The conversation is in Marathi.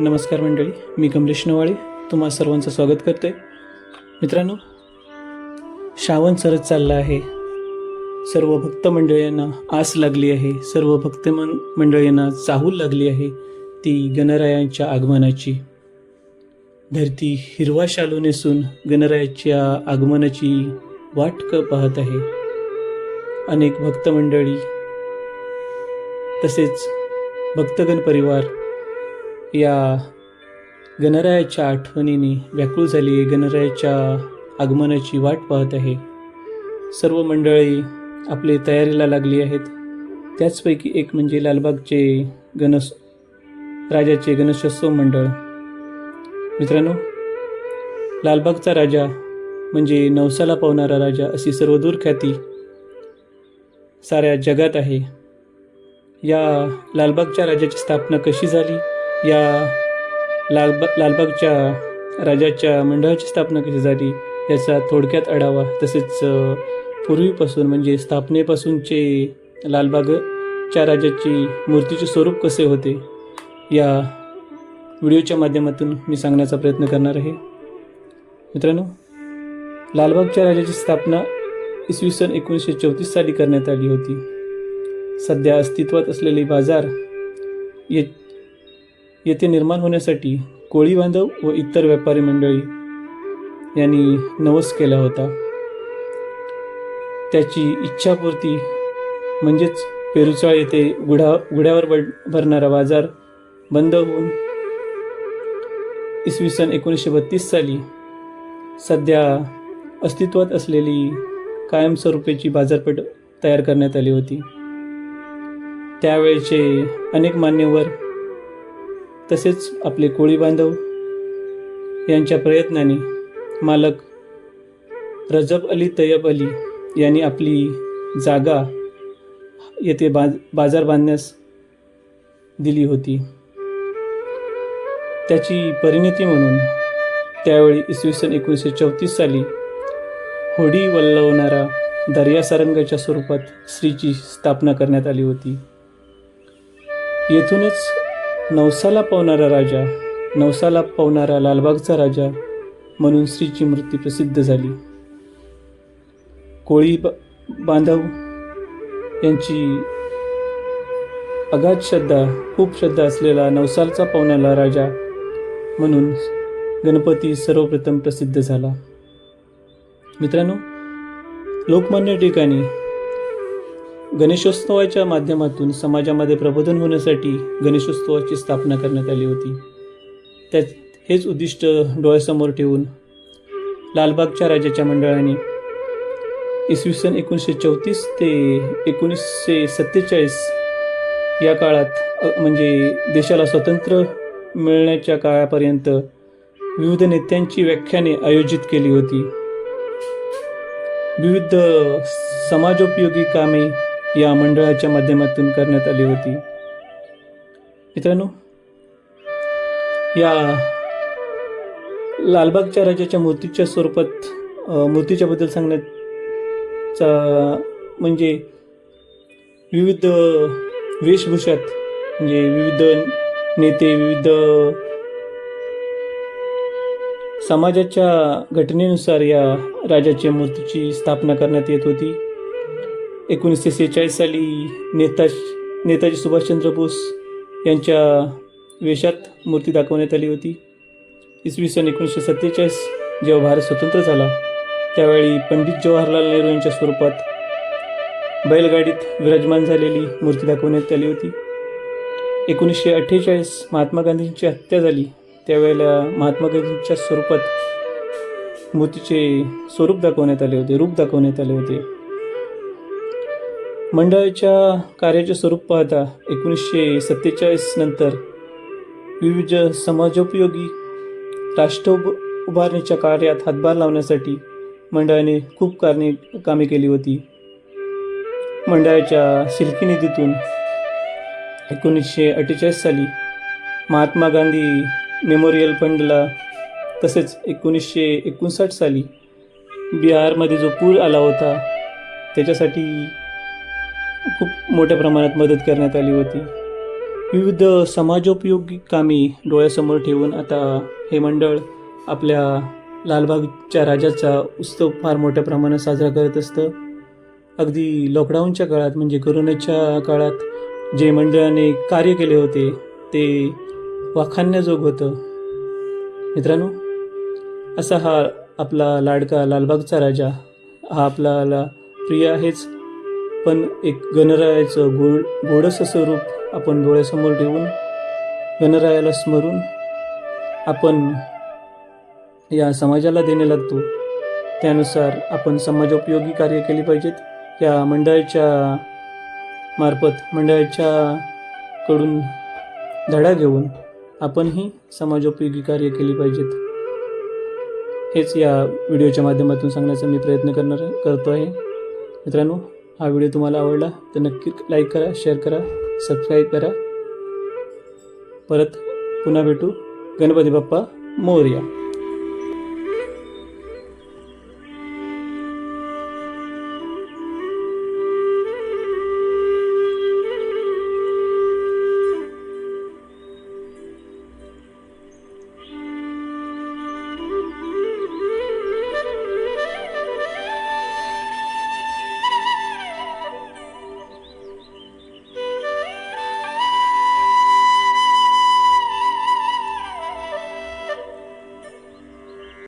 नमस्कार मंडळी मी कमलेश नवाळे तुम्हा सर्वांचं स्वागत करते मित्रांनो श्रावण सरत चालला आहे. सर्व भक्त मंडळींना आस लागली आहे. सर्व भक्त मन मंडळींना चाहूल लागली आहे ती गणरायांच्या आगमनाची. धरती हिरवा शालू नेसून गणरायाच्या आगमनाची वाट क पाहत आहे. अनेक भक्त मंडळी तसेच भक्तगण परिवार या गणरायाच्या आठवणीने व्याकुळ झाली आहे. गणरायाच्या आगमनाची वाट पाहत आहे. सर्व मंडळी आपले तयारीला लागली आहेत. त्याचपैकी एक म्हणजे लालबागचे गणस राजाचे गणेशोत्सव मंडळ. मित्रांनो लालबागचा राजा म्हणजे नवसाला पावणारा राजा अशी सर्वदूर ख्याती साऱ्या जगात आहे. या लालबागच्या राजाची स्थापना कशी झाली? या लालबा लालबागच्या राजाच्या मंडळाची स्थापना कशी झाली याचा थोडक्यात आढावा तसेच पूर्वीपासून म्हणजे स्थापनेपासूनचे लालबागच्या राजाची मूर्तीचे स्वरूप कसे होते या व्हिडिओच्या माध्यमातून मी सांगण्याचा प्रयत्न करणार आहे. मित्रांनो लालबागच्या राजाची स्थापना इसवी सन एकोणीसशे चौतीस साली करण्यात आली होती. सध्या अस्तित्वात असलेले बाजार ये येथे निर्माण होण्यासाठी कोळी बांधव व इतर व्यापारी मंडळी यांनी नवस केला होता. त्याची इच्छापूर्ती म्हणजेच पेरुचाळ येथे गुढा गुढ्यावर भरणारा बाजार बंद होऊन इसवी सन एकोणीसशे बत्तीस साली सध्या अस्तित्वात असलेली कायमस्वरूपीची बाजारपेठ तयार करण्यात आली होती. त्यावेळचे अनेक मान्यवर तसेच आपले कोळी बांधव यांच्या प्रयत्नाने मालक रजब अली तय्यब अली यांनी आपली जागा येथे बाज बाजार बांधण्यास दिली होती. त्याची परिणिती म्हणून त्यावेळी इसवी सन एकोणीसशे चौतीस साली होडी वल्लवणारा दर्यासारंगाच्या स्वरूपात श्रीची स्थापना करण्यात आली होती. येथूनच नवसाला पावणारा राजा नवसाला पावणारा लालबागचा राजा म्हणून श्रीची मूर्ती प्रसिद्ध झाली. कोळी ब- बांधव यांची अगाध श्रद्धा खूप श्रद्धा असलेला नवसालचा पावणारा राजा म्हणून गणपती सर्वप्रथम प्रसिद्ध झाला. मित्रांनो लोकमान्य ठिकाणी गणेशोत्सवाच्या माध्यमातून समाजामध्ये प्रबोधन होण्यासाठी गणेशोत्सवाची स्थापना करण्यात आली होती. त्या हेच उद्दिष्ट डोळ्यासमोर ठेवून लालबागच्या राजाच्या मंडळाने इसवी सन एकोणीसशे चौतीस ते एकोणीसशे सत्तेचाळीस या काळात म्हणजे देशाला स्वतंत्र मिळण्याच्या काळापर्यंत विविध नेत्यांची व्याख्याने आयोजित केली होती. विविध समाजोपयोगी कामे या मंडळाच्या माध्यमातून करण्यात आली होती. मित्रांनो या लालबागच्या राजाच्या मूर्तीच्या स्वरूपात मूर्तीच्याबद्दल सांगण्याचा म्हणजे विविध वेशभूषात म्हणजे विविध नेते विविध समाजाच्या घटनेनुसार या राजाच्या मूर्तीची स्थापना करण्यात येत होती. एकोणीसशे सेहेचाळीस साली नेता नेताजी सुभाषचंद्र बोस यांच्या वेशात मूर्ती दाखवण्यात आली होती. इसवी सन एकोणीसशे सत्तेचाळीस जेव्हा भारत स्वतंत्र झाला त्यावेळी पंडित जवाहरलाल नेहरू यांच्या स्वरूपात बैलगाडीत विराजमान झालेली मूर्ती दाखवण्यात आली होती. एकोणीसशे अठ्ठेचाळीस महात्मा गांधींची हत्या झाली त्यावेळेला महात्मा गांधींच्या स्वरूपात मूर्तीचे स्वरूप दाखवण्यात आले होते रूप दाखवण्यात आले होते. मंडळाच्या कार्याचे स्वरूप पाहता एकोणीसशे सत्तेचाळीस नंतर विविध समाजोपयोगी राष्ट्र उभ- उभारणीच्या कार्यात हातभार लावण्यासाठी मंडळाने खूप कारणे कामे केली होती. मंडळाच्या शिल्की निधीतून एकोणीसशे अठ्ठेचाळीस साली महात्मा गांधी मेमोरियल फंडला तसेच एकोणीसशे एकोणसाठ साली बिहारमध्ये जो पूर आला होता त्याच्यासाठी खूप मोठ्या प्रमाणात मदत करण्यात आली होती. विविध समाजोपयोगी कामी डोळ्यासमोर ठेवून आता हे मंडळ आपल्या लालबागच्या राजाचा उत्सव फार मोठ्या प्रमाणात साजरा करत असतं. अगदी लॉकडाऊनच्या काळात म्हणजे कोरोनाच्या काळात जे मंडळाने कार्य केले होते ते वाखाणण्याजोग होतं. मित्रांनो असा हा आपला लाडका लालबागचा राजा हा आपल्याला प्रिय आहेच. पण एक गणरायाचं गोड गोडसं स्वरूप आपण डोळ्यासमोर ठेवून गणरायाला स्मरून आपण या समाजाला देणे लागतो. त्यानुसार आपण समाजोपयोगी कार्य केली पाहिजेत. या मंडळाच्या मार्फत मंडळाच्या कडून धडा घेऊन आपणही समाजोपयोगी कार्य केली पाहिजेत. हेच या व्हिडिओच्या माध्यमातून सांगण्याचा मी प्रयत्न करणार करतो आहे. मित्रांनो हा व्हिडिओ तुम्हाला आवडला तर नक्की लाईक करा शेअर करा सबस्क्राईब करा. परत पुन्हा भेटू. गणपती बाप्पा मोरया.